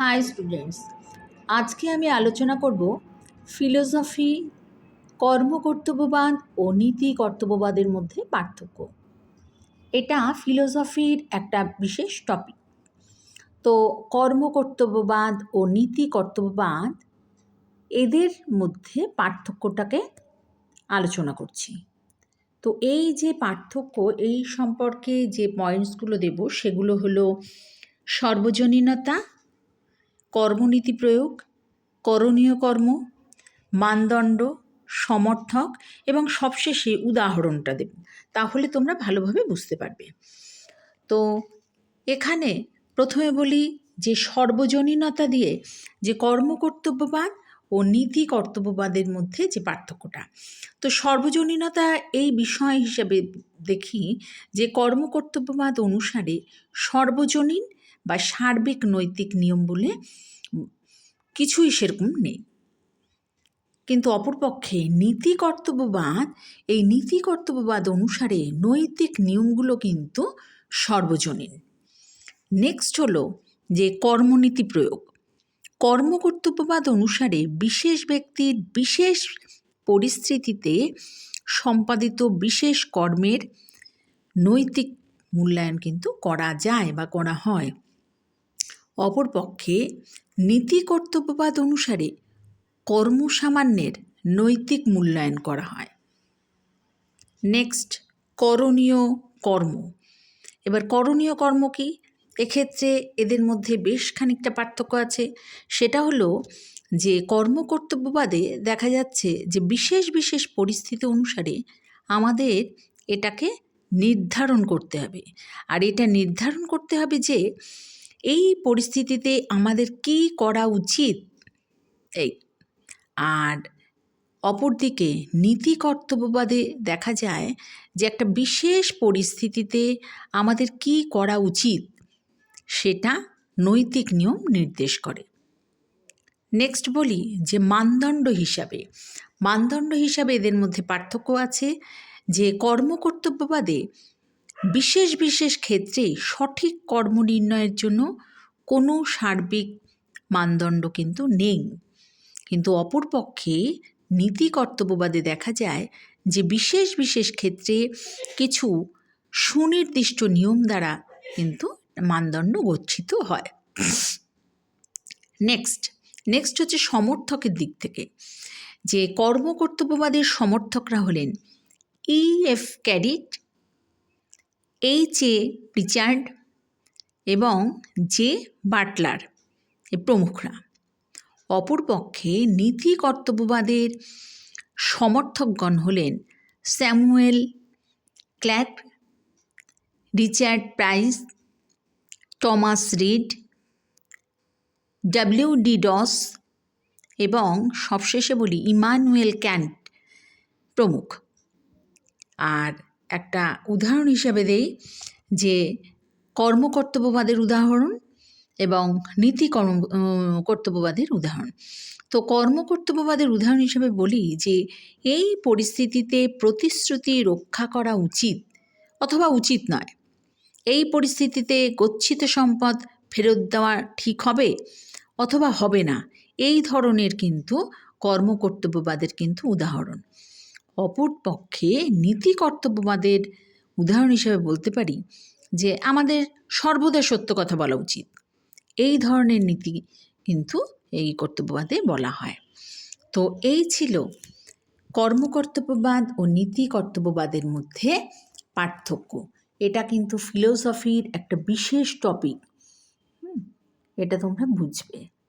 High students, আজকে আমি আলোচনা করব ফিলোসফি, কর্মকর্তব্যবাদ ও নীতি কর্তব্যবাদের মধ্যে পার্থক্য। এটা ফিলোসফির একটা বিশেষ টপিক তো কর্মকর্তব্যবাদ ও নীতি কর্তব্যবাদ এদের মধ্যে পার্থক্যটাকে আলোচনা করছি। তো এই যে পার্থক্য, এই সম্পর্কে যে পয়েন্টসগুলো দেব, সেগুলো হলো সর্বজনীনতা কর্মনীতি প্রয়োগ, করণীয় কর্ম, মানদণ্ড, সমর্থক এবং সবশেষে উদাহরণটা দেব। তাহলে তোমরা ভালোভাবে বুঝতে পারবে। তো এখানে প্রথমে বলি যে সর্বজনীনতা দিয়ে যে কর্মকর্তব্যবাদ ও নীতি কর্তব্যবাদের মধ্যে যে পার্থক্যটা। তো সর্বজনীনতা এই বিষয় হিসেবে দেখি যে কর্মকর্তব্যবাদ অনুসারে সর্বজনীন বা সার্বিক নৈতিক নিয়ম বলে কিছুই সেরকম নেই। কিন্তু অপরপক্ষে নীতি কর্তব্যবাদ এই নীতি কর্তব্যবাদ অনুসারে নৈতিক নিয়মগুলো কিন্তু সর্বজনীন। নেক্সট হলো যে কর্মনীতি প্রয়োগ। কর্মকর্তব্যবাদ অনুসারে বিশেষ ব্যক্তির বিশেষ পরিস্থিতিতে সম্পাদিত বিশেষ কর্মের নৈতিক মূল্যায়ন কিন্তু করা যায় বা করা হয়। অপরপক্ষে নীতি কর্তব্যবাদ অনুসারে কর্মসামান্যের নৈতিক মূল্যায়ন করা হয়। নেক্সট করণীয় কর্ম। এবার করণীয় কর্ম কি? এক্ষেত্রে এদের মধ্যে বেশ খানিকটা পার্থক্য আছে। সেটা হলো যে কর্মকর্তব্যবাদে দেখা যাচ্ছে যে বিশেষ বিশেষ পরিস্থিতি অনুসারে আমাদের এটাকে নির্ধারণ করতে হবে। আর এটা নির্ধারণ করতে হবে যে এই পরিস্থিতিতে আমাদের কি করা উচিত? এই, আর অপরদিকে নীতি কর্তব্যবাদে দেখা যায় যে একটা বিশেষ পরিস্থিতিতে আমাদের কি করা উচিত, সেটা নৈতিক নিয়ম নির্দেশ করে। নেক্সট বলি যে মানদণ্ড হিসাবে। মানদণ্ড হিসাবে এদের মধ্যে পার্থক্য আছে যে কর্মকর্তব্যবাদে বিশেষ বিশেষ ক্ষেত্রে সঠিক কর্ম নির্ণয়ের জন্য কোনো সার্বিক মানদণ্ড কিন্তু নেই। কিন্তু অপরপক্ষে নীতি কর্তব্যবাদে দেখা যায় যে বিশেষ বিশেষ ক্ষেত্রে কিছু সুনির্দিষ্ট নিয়ম দ্বারা কিন্তু মানদণ্ড গচ্ছিত হয়। নেক্সট নেক্সট হচ্ছে সমর্থকের দিক থেকে। যে কর্মকর্তব্যবাদের সমর্থকরা হলেন E F ক্যারিট H A Prichard এবং জে বাটলার এ প্রমুখরা। অপরপক্ষে নীতি কর্তব্যবাদের সমর্থকগণ হলেন Samuel Clarke Richard Price, Thomas Reid W D Ross এবং সবশেষে বলি ইমানুয়েল ক্যান্ট প্রমুখ। আর একটা উদাহরণ হিসাবে দেই যে কর্মকর্তব্যবাদের উদাহরণ এবং নীতি কর্ম কর্তব্যবাদের উদাহরণ। তো কর্মকর্তব্যবাদের উদাহরণ হিসেবে বলি যে এই পরিস্থিতিতে প্রতিশ্রুতি রক্ষা করা উচিত অথবা উচিত নয়। এই পরিস্থিতিতে গচ্ছিত সম্পদ ফেরত দেওয়া ঠিক হবে অথবা হবে না। এই ধরনের কিন্তু কর্মকর্তব্যবাদের কিন্তু উদাহরণ। অপর পক্ষে নীতি কর্তব্যবাদের উদাহরণ হিসেবে বলতে পারি যে আমাদের সর্বদা সত্য কথা বলা উচিত। এই ধরনের নীতি কিন্তু এই কর্তব্যবাদে বলা হয়। তো এই ছিল কর্মকর্তব্যবাদ ও নীতি কর্তব্যবাদের মধ্যে পার্থক্য। এটা কিন্তু ফিলোসফির একটা বিশেষ টপিক এটা তোমরা বুঝবে।